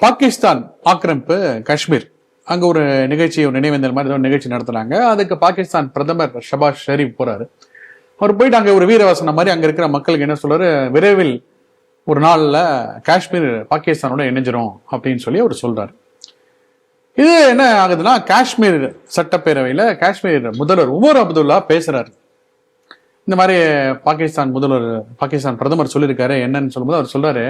பாகிஸ்தான் ஆக்கிரமிப்பு காஷ்மீர். அங்க ஒரு நிகழ்ச்சி ஒரு நினைவேந்தல் மாதிரி ஏதோ நிகழ்ச்சி நடத்துனாங்க. அதுக்கு பாகிஸ்தான் பிரதமர் ஷபாஸ் ஷெரீப் போறாரு. அவர் போயிட்டு அங்க ஒரு வீரவசனம் மாதிரி அங்க இருக்கிற மக்களுக்கு என்ன சொல்றாரு? விரைவில் ஒரு நாள்ல காஷ்மீர் பாகிஸ்தானோட இணைஞ்சிரும் அப்படின்னு சொல்லி அவர் சொல்றாரு. இது என்ன ஆகுதுன்னா காஷ்மீர் சட்டப்பேரவையில் காஷ்மீர் முதல்வர் உமர் அப்துல்லா பேசுறாரு. இந்த மாதிரி பாகிஸ்தான் முதல்வர் பாகிஸ்தான் பிரதமர் சொல்லியிருக்காரு. என்னன்னு சொல்லும்போது அவர் சொல்றாரு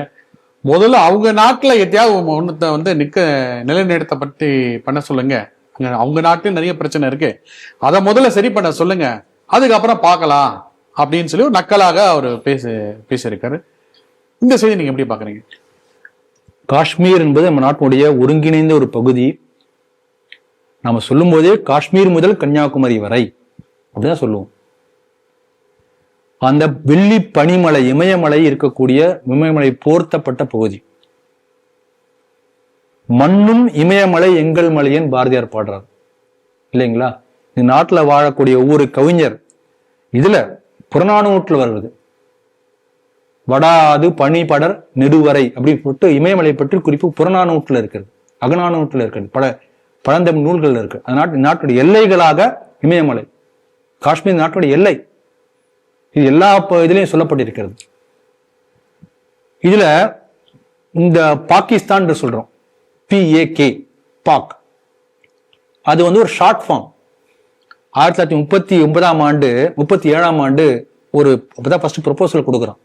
முதல்ல அவங்க நாட்டில் எதையாவது ஒன்றத்தை வந்து நிக்க நிலைநிறுத்த பற்றி பண்ண சொல்லுங்க. அவங்க நாட்டிலும் நிறைய பிரச்சனை இருக்கு. அதை முதல்ல சரி பண்ண சொல்லுங்க. அதுக்கப்புறம் பார்க்கலாம். அப்படின்னு சொல்லி நக்கலாக அவர் பேச பேசியிருக்காரு. இந்த செய்தி நீங்க எப்படி பாக்குறீங்க காஷ்மீர் என்பது நம்ம நாட்டினுடைய ஒருங்கிணைந்த ஒரு பகுதி. நாம சொல்லும்போதே காஷ்மீர் முதல் கன்னியாகுமரி வரை. அப்படிதான் சொல்லுவோம். அந்த வெள்ளி பனிமலை இமயமலை இருக்கக்கூடிய இமயமலை போர்த்தப்பட்ட பகுதி. மண்ணும் இமயமலை எங்கள் மலையன் பாரதியார் பாடுறார். இல்லைங்களா? இந்த நாட்டுல வாழக்கூடிய ஒவ்வொரு கவிஞர் இதுல புறநானூற்றில் வருவது. வடாது பனிபடர் நெடுவரை அப்படின்னு போட்டு இமயமலை பற்றி குறிப்பு புறநானூற்றில் இருக்கிறது. அகநானூற்றில் இருக்கிறது. பல பழந்தமிழ் நூல்கள்ல இருக்கு. அந்த நாட்டு நாட்டுடைய எல்லைகளாக இமயமலை. காஷ்மீர் நாட்டுடைய எல்லை. இது எல்லா இதுலேயும் சொல்லப்பட்டிருக்கிறது. இதுல இந்த பாகிஸ்தான் சொல்கிறோம் சொல்றோம். பிஏகே பாக். அது வந்து ஒரு ஷார்ட் ஃபார்ம் ஆயிரத்தி தொள்ளாயிரத்தி முப்பத்தி ஒன்பதாம் ஆண்டு முப்பத்தி ஏழாம் ஆண்டு ஒரு அப்பதான் ஃபர்ஸ்ட் ப்ரொபோசல் கொடுக்குறோம்.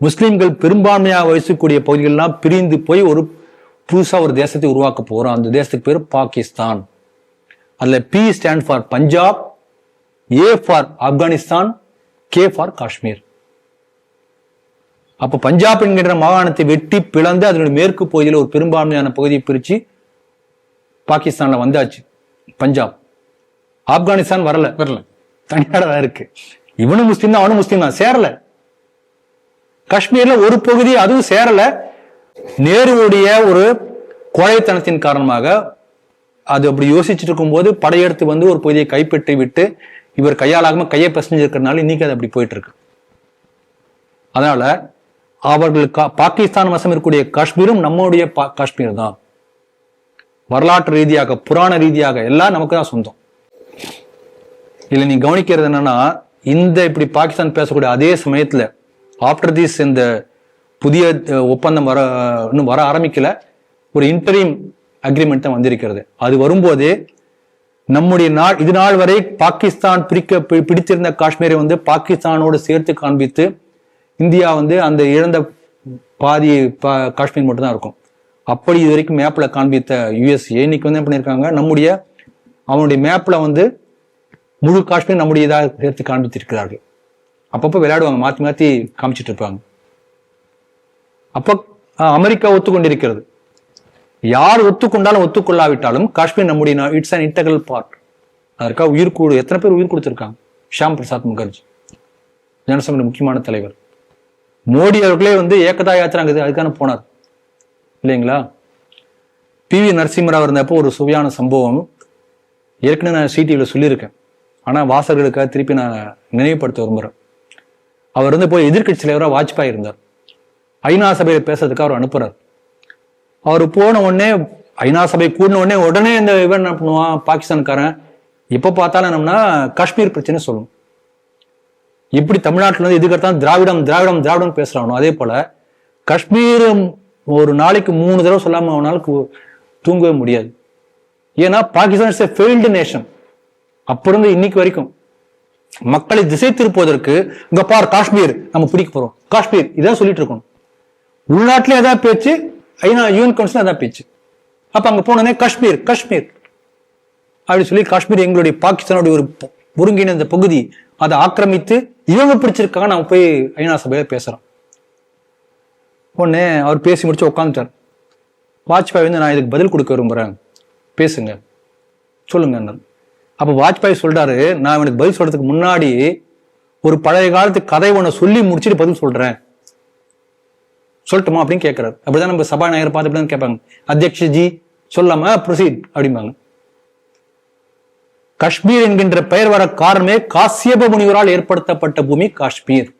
முஸ்லீம்கள் பெரும்பான்மையாக வசிக்கக்கூடிய பகுதிகள்லாம் பிரிந்து போய் ஒரு புதுசாக ஒரு தேசத்தை உருவாக்க போகிறோம் அந்த தேசத்துக்கு பேர் பாகிஸ்தான். அதில் P stand for Punjab A for Afghanistan K for Kashmir. அப்ப பஞ்சாப் என்கின்ற மாகாணத்தை வெட்டி பிளந்து அதனுடைய மேற்கு பகுதியில் ஒரு பெரும்பான்மையான பகுதியை பிரிச்சு பாகிஸ்தான்ல வந்தாச்சு பஞ்சாப். ஆப்கானிஸ்தான் வரல. வரல. தனியாட தான் இருக்கு. இவனும் முஸ்லீம் தான் அவனும் முஸ்லீம் தான். சேரல. காஷ்மீர்ல ஒரு பகுதி அதுவும் சேரல. நேருவுடைய ஒரு கோழைத்தனத்தின் காரணமாக அது அப்படி யோசிச்சுட்டு இருக்கும்போது படையெடுத்து வந்து ஒரு பகுதியை கைப்பற்றி விட்டு இவர் கையாளாகாமல் கையை பிரச்சனை இருக்கிறனால இன்னைக்கு அது அப்படி போயிட்டு இருக்கு அதனால அவர்கள் பாகிஸ்தான் வசம் இருக்கக்கூடிய காஷ்மீரும் நம்முடைய பா- காஷ்மீர் தான். வரலாற்று ரீதியாக புராண ரீதியாக எல்லாம் நமக்கு தான் சொந்தம். இல்லை நீ கவனிக்கிறது என்னன்னா இந்த இப்படி பாகிஸ்தான் பேசக்கூடிய அதே சமயத்துல ஆஃப்டர் திஸ் இந்த புதிய ஒப்பந்தம் வர இன்னும் வர ஆரம்பிக்கல ஒரு இன்டரீம் அக்ரிமெண்ட் தான் வந்திருக்கிறது. அது வரும்போதே நம்முடைய நாள் இது நாள் வரை பாகிஸ்தான் பிரிக்க பி- பிடித்திருந்த காஷ்மீரை வந்து பாகிஸ்தானோடு சேர்த்து காண்பித்து இந்தியா வந்து அந்த இழந்த பாதி பா- காஷ்மீர் மட்டும்தான் இருக்கும். அப்படி இது வரைக்கும் மேப்பில் காண்பித்த யுஎஸ்ஏ இன்னைக்கு வந்து என்ன பண்ணியிருக்காங்க? நம்முடைய அவனுடைய மேப்பில் வந்து முழு காஷ்மீர் நம்முடைய இதாக சேர்த்து காண்பித்திருக்கிறார்கள். அப்பப்போ விளையாடுவாங்க மாற்றி மாற்றி காமிச்சிட்டு இருப்பாங்க. அப்போ அமெரிக்கா ஒத்துக்கொண்டிருக்கிறது. யார் ஒத்துக்கொண்டாலும் ஒத்துக்கொள்ளாவிட்டாலும் காஷ்மீர் நம்முடைய இட்ஸ் அன் இன்டகரல் பார்ட் அதற்காக உயிர் கூடு. எத்தனை பேர் உயிர் கொடுத்திருக்காங்க? ஷியாம் பிரசாத் முகர்ஜி. ஜனசங்கட முக்கியமான தலைவர். மோடி அவர்களே வந்து ஏகதா யாத்திரை அங்க அதுக்கான போனார். இல்லைங்களா? பி வி நரசிம்மராவ் இருந்தப்போ ஒரு சுவையான சம்பவம். ஏற்கனவே நான் சிடிவியில் சொல்லியிருக்கேன். ஆனால் வாசகர்களுக்காக திருப்பி நான் நினைவுபடுத்த விரும்புகிறேன் அவர் வந்து போய் எதிர்க்கட்சி தலைவராக வாஜ்பாய் இருந்தார். ஐநா சபையில் பேசுறதுக்கு அவர் அனுப்புறார். அவர் போன உடனே ஐநா சபை கூடின உடனே உடனே இந்த இவன் என்ன பண்ணுவான்? பாகிஸ்தான்காரன். எப்போ பார்த்தாலும் என்னம்னா காஷ்மீர் பிரச்சனை சொல்லும். எப்படி தமிழ்நாட்டில் வந்து எதுக்கெடுத்தாலும் திராவிடம் திராவிடம் திராவிடம் பேசுறானோ அதே போல காஷ்மீர் ஒரு நாளைக்கு மூணு தடவை சொல்லாம அவனால தூங்கவே முடியாது. ஏன்னா பாகிஸ்தான் இஸ் ஃபெயில்டு நேஷன் அப்ப இருந்து இன்னைக்கு வரைக்கும் மக்களை திசை திருப்புவதற்கு இங்க பார் காஷ்மீர் நம்ம பிடிக்க போறோம். காஷ்மீர் இதான் சொல்லிட்டு இருக்கணும். உள்நாட்டிலே ஏதாவது பேச்சு ஐநா யூஎன் கவுன்சில் அதான் பேச்சு. அப்போ அங்கே போனோடனே காஷ்மீர் காஷ்மீர். அப்படின்னு சொல்லி காஷ்மீர் எங்களுடைய பாகிஸ்தானுடைய ஒரு ஒருங்கிணைந்த பகுதி. அதை ஆக்கிரமித்து இவங்க பிடிச்சிருக்காங்க. நாம போய் ஐநா சபையில் பேசுகிறோம் உடனே அவர் பேசி முடிச்சு உட்காந்துட்டார் வாஜ்பாய் வந்து நான் இதுக்கு பதில் கொடுக்க விரும்புகிறேன் பேசுங்க. சொல்லுங்க அப்போ வாஜ்பாய் சொல்றாரு நான் இவனுக்கு பதில் சொல்றதுக்கு முன்னாடி ஒரு பழைய காலத்து கதை ஒன்று சொல்லி முடிச்சுட்டு பதில் சொல்றேன். சொல்லட்டுமா அப்படின்னு கேட்கறாரு அப்படிதான் நம்ம சபாநாயகர் பார்த்து அப்படின்னு கேட்பாங்க. அத்தியக்ஷ ஜி சொல்லாம ப்ரொசீட் அப்படிம்பாங்க. காஷ்மீர் என்கின்ற பெயர் வர காரணமே காசியப முனிவரால் ஏற்படுத்தப்பட்ட பூமி காஷ்மீர்.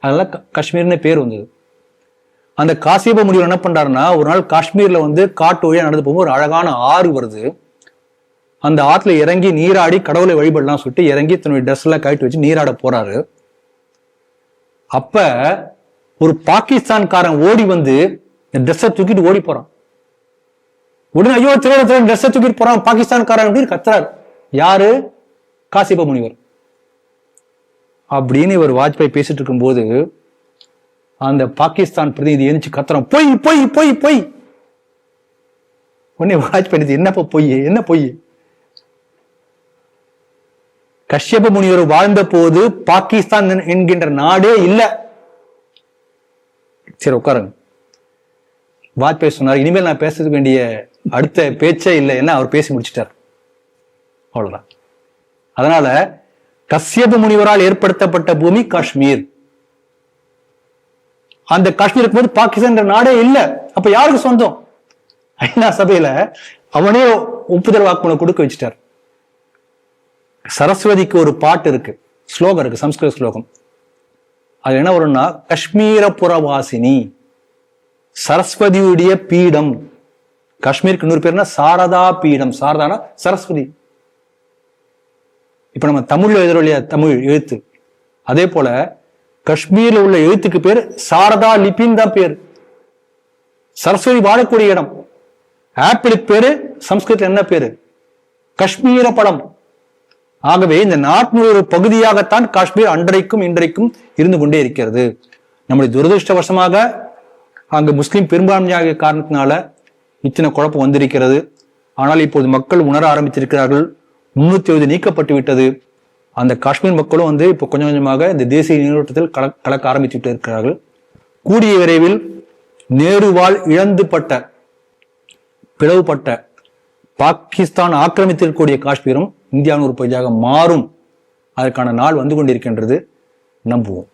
அதனால க- காஷ்மீர்னு பேர் வந்தது. அந்த காசியப முனிவர் என்ன பண்றாருன்னா ஒரு நாள் காஷ்மீர்ல வந்து காட்டு வழியா நடந்து போகும்போது ஒரு அழகான ஆறு வருது. அந்த ஆத்துல இறங்கி நீராடி கடவுளை வழிபடலாம் சொல்லிட்டு இறங்கி தன்னுடைய ட்ரெஸ் எல்லாம் கழட்டி வச்சு நீராட போறாரு. அப்ப ஒரு பாகிஸ்தான்காரன் ஓடி வந்து இந்த ட்ரெஸ்ஸை தூக்கிட்டு ஓடி போறான். உடனே ஐயோ திருட திருட ட்ரெஸ்ஸை தூக்கிட்டு போறான். பாகிஸ்தான்காரன் அப்படின்னு கத்துறாரு. யாரு? காசிப முனிவர். அப்படின்னு இவர் வாஜ்பாய் பேசிட்டு இருக்கும்போது அந்த பாகிஸ்தான் பிரதிநிதி எழுந்துச்சு கத்துறான். பொய் பொய் பொய் பொய். உடனே வாஜ்பாய் என்னப்பா பொய்? என்ன பொய்? கஷ்யப முனிவர் வாழ்ந்த போது பாகிஸ்தான் என்கின்ற நாடே இல்லை. சரி உட்காருங்க. வாஜ்பாய் சொன்னார் இனிமேல் நான் பேசுறதுக்கு வேண்டிய அடுத்த பேச்சே இல்லை என்ன? அவர் பேசி முடிச்சிட்டார். அவ்வளோதான் அதனால கஷ்யப முனிவரால் ஏற்படுத்தப்பட்ட பூமி காஷ்மீர். அந்த காஷ்மீர் இருக்கும்போது பாகிஸ்தான் நாடே இல்லை. அப்ப யாருக்கு சொந்தம்? ஐநா சபையில அவனே ஒப்புதல் வாக்குமூலம் கொடுக்க வச்சுட்டார். சரஸ்வதிக்கு ஒரு பாட்டு இருக்கு. ஸ்லோகம் இருக்கு சம்ஸ்கிருத ஸ்லோகம். அது என்ன வரும்னா காஷ்மீரபுரவாசினி சரஸ்வதியுடைய பீடம். காஷ்மீருக்கு இன்னொரு பேர்னா சாரதா பீடம். சாரதானா? சரஸ்வதி. இப்ப நம்ம தமிழ்ல எழுதுறோம் தமிழ் எழுத்து. அதே போல காஷ்மீர்ல உள்ள எழுத்துக்கு பேர் சாரதா லிபின் தான் பேர். சரஸ்வதி வாழக்கூடிய இடம். ஆப்பிளுக்கு பேரு சம்ஸ்கிருதத்துல என்ன பேரு? காஷ்மீர படம் ஆகவே இந்த நாட்டினுடைய ஒரு பகுதியாகத்தான் காஷ்மீர் அன்றைக்கும் இன்றைக்கும் இருந்து கொண்டே இருக்கிறது. நம்முடைய துரதிருஷ்டவசமாக அங்கு முஸ்லிம் பெரும்பான்மையாக காரணத்தினால இத்தனை குழப்பம் வந்திருக்கிறது. ஆனால் இப்போது மக்கள் உணர ஆரம்பித்திருக்கிறார்கள். முன்னூத்தி எழுபது நீக்கப்பட்டு விட்டது அந்த காஷ்மீர் மக்களும் வந்து இப்போ கொஞ்சம் கொஞ்சமாக இந்த தேசிய நீரோட்டத்தில் கல கலக்க ஆரம்பித்து விட்டு இருக்கிறார்கள். கூடிய விரைவில் நேருவால் இழந்துபட்ட பிளவுபட்ட பாகிஸ்தான் ஆக்கிரமித்திருக்கக்கூடிய காஷ்மீரும் இந்தியாவின் ஒரு பகுதியாக மாறும். அதற்கான நாள் வந்து கொண்டிருக்கின்றது. நம்புவோம்.